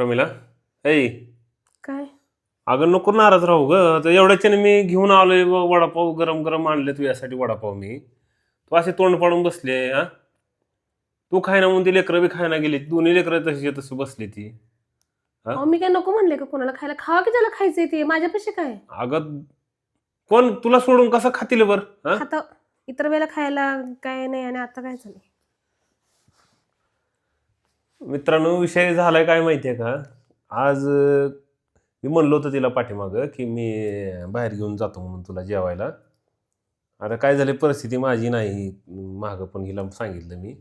प्रमिला. ऐ. काय? अगं नको नाराज राहू ग. आता एवढ्याच्याने मी घेऊन आलोय व- वडापाव गरम गरम आणले तू यासाठी वडापाव मी. तू असे तोंड पाडून बसले हा? तू खायना म्हणून ती लेकरं बी खायना गेली दोन्ही लेकरं तशी तशी बसली ती. हा? अहो मी काय नको म्हणले का कोणाला खायला? खावा की ज्याला खायचंय ते? माझ्यापाशी काय? अगं कोण? तुला सोडून कसं खातील बर हा? आता इतर वेळेला खायला काय नाही आणि आता काय झालं मित्रांनो विषय झालाय काय माहितीये का? आज मी म्हणलो होतं तिला पाठीमागं की मी बाहेर घेऊन जातो म्हणून तुला जेवायला. आता काय झाले परिस्थिती माझी नाही मागं पण हिला सांगितलं मी.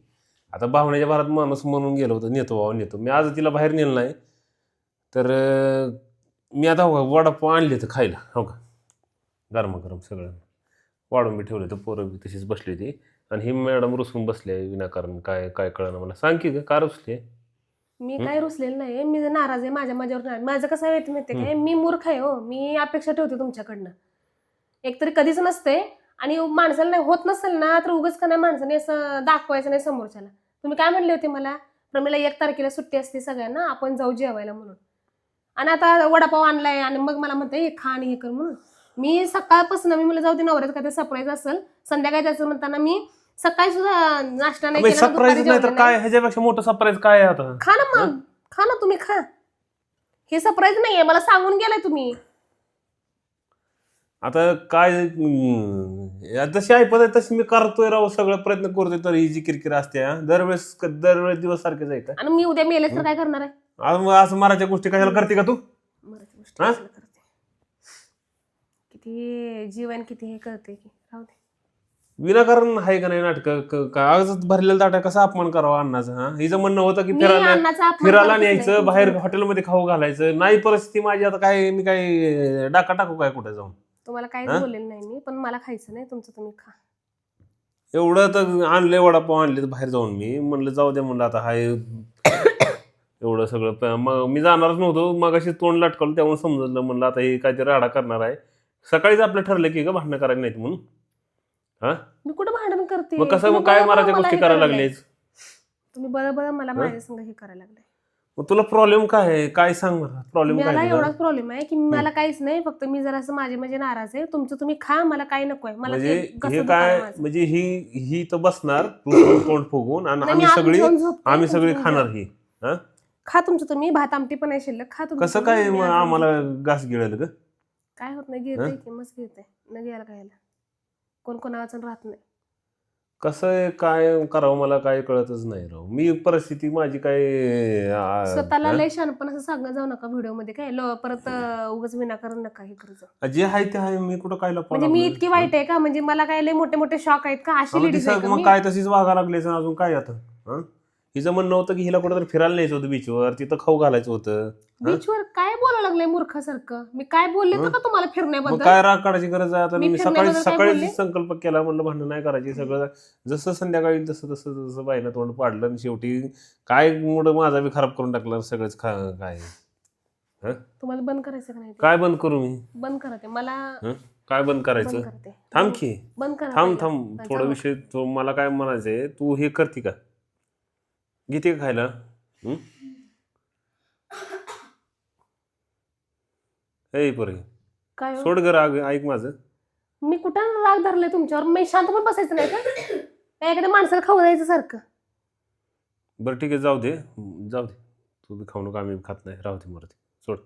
आता भावण्याच्या भारात माणूस म्हणून गेलो होतो नेतो भाऊ नेतो. मी आज तिला बाहेर नेलं नाही. तर मी आता हो का वडापाव आणले तर खायला हो का? गरम गरम सगळं. वाढून मी ठेवले तर पोरं बी तशीच बसली होती. आणि ही मॅडम रुसून बसली विनाकारण. काय काय कळलं मला. सांग की ग, का रुसली? मी? काय रुसलेलं नाही मी जर नाराज आहे माझ्या माझ्यावर नाही माझं कसं आहे माहिती माहिती काय मी मूर्ख आहे हो. मी अपेक्षा ठेवते तुमच्याकडनं. एकतरी कधीच नसते आणि माणसाला नाही होत नसेल ना तर उगाच का नाही माणसाने असं दाखवायचं नाही समोरच्याला. तुम्ही काय म्हणले होते मला? प्रमीला एक तारखेला सुट्टी असते सगळ्यांना. आपण जाऊ जेवायला म्हणून. आणि आता वडापाव आणलाय आणि मग मला म्हणते हे खा आणि हे कर म्हणून. मी सकाळपासून मी मला जाऊ दे नवऱ्यात काय सरप्राईज असेल. संध्याकाळी जायचं म्हणताना मी सकाळी सुद्धा नाश्ता नाही केला सरप्राईज दुपारी नाही तर जेवले काय? ह्याच्यापेक्षा मोठं सरप्राईज काय आहे आता? खा ना मग. खा ना तुम्ही खा. हे सरप्राईज नाहीये मला सांगून गेलाय तुम्ही. आता काय जशी ऐपत आहे तशी मी करतोय राव सगळं प्रयत्न करतोय तर ही जी किरकिर असते हा. दरवेळेस दरवेळेस दिवस सारखेच आहे का? आणि मी उद्या मेले तर काय करणार आहे? आज मग असं मारायच्या गोष्टी कशाला करते का तू? मराठी गोष्टी हा? कशाला करते? किती जीवन किती हे करते की? राहू दे. विनाकारण आहे का नाही नाटक? आजच भरलेला ताटा कसा अपमान करावा अन्नाचा हा? हिचं म्हणणं होतं की मी फिरायला अपमान फिरायला करतच नाही. न्यायचं बाहेर. हॉटेलमध्ये खाऊ घालायचं. नाही परिस्थिती माझी आता काय मी काय डाका टाकू काय कुठे जाऊन? तुम्हाला काहीच हा? बोललेलं नाही मी पण मला खायचं नाही तुमचं तुम्ही खा. एवढं तर आणले वडापाव आणले तर बाहेर जाऊन मी. म्हणलं जाऊ दे म्हणलं आता हाय. एवढं सगळं प- मग मी जाणारच नव्हतो. मग अशी तोंड लटकवलं त्यामुळे समजलं म्हणलं आता हे काहीतरी राडा करणार आहे. सकाळीच आपलं ठरलं की ग भांडणं करायला नाहीत म्हणून. हा? मी कुठं भांडण करते? मग कसं तुम्ही मग काय बरोबर मारायच्या मला गोष्टी हे करायला. लागलेच? तुम्ही बरोबर मला हा? माझ्या संग हे करायला लागले. मग तुला प्रॉब्लेम काय आहे? काय सांग मला प्रॉब्लेम काय मला तुझा? एवढाच प्रॉब्लेम आहे की मला काहीच नाही फक्त मी जरा असं माझे माझे नाराज आहे. तुमचं तुम्ही खा मला काही नको आहे? मला म्हणजे ते हे दुखायला काय माझं. म्हणजे ही ही तर बसणार तू तोंड फुगून आणि नाही, मी आम्ही सगळी जाऊन झोपते, आम्ही तुमचं सगळी तुम्ही खाणार. ही. खा तुमचं तुम्ही भात आमटी पण आहे शिल्लक. खा तुमचं कसं तुम्ही, काय मग आम्हाला घास गिळेल ग? काय होत नाही गिरतंय की मस्त गिरतंय न घ्यायला खायला. कोण कोणाचं राहत नाही. कसं आहे, काय करावं मला काय कळतच नाही राव. मी परिस्थिती माझी काय आ, स्वतःला? लय शहाणपण असं सांगत जाऊ नका व्हिडिओमध्ये काय लो परत अं, उगाच विनाकारण नका हे करू जे आहे ते आहे मी कुठं काय लपवलं म्हणजे मी? इतकी वाईट आहे का? म्हणजे मला काय लय मोठे मोठे शॉक आहेत का? अशी मग लेडीज आहे का? मग मी? काय तशीच वागा लागले अजून काय आता? हा? हिचं म्हणणं होतं की हिला कुठं फिरायला न्यायचं होतं बीचवर तिथं खाऊ घालायचं होतं. बीचवर काय बोलायला लागलंय मूर्खासारखं? मी काय बोलले? का तुम्हाला मग फिरण्याबद्दल काय राग काढायची गरज आहे आता? मी मी सकाळी फिरण्याबद्दल काय सकाळीच बोलले? संकल्प केला म्हणलं भांडण नाही करायची सगळं जसं संध्याकाळी तसं तसं तसं बाईनं तोंड पाडलं आणि शेवटी काय मूड माझा बी खराब करून टाकला सगळंच खा काय? तुम्हाला बंद करायचं का नाही ते? काय बंद करू मी? बंद करा ते मला हं? काय बंद बंद करायचं करते. थांब की. बंद करा थांब. थांब. थोडा. विषय तो मला काय म्हणायचंय तू हे करते का? घेते का खायला? हं? ए पोरे काय हो? सोड ग राग ऐक माझं. मी कुठं राग धरलाय तुमच्यावर? मी शांत पण बसायचं नाही का? काय एखाद्या माणसाला खाऊ द्यायचं सारखं? बरं ठीक आहे जाऊ दे. जाऊ दे. तू बी खाऊ नका आम्ही बी खात नाही. राहू दे मरते सोड.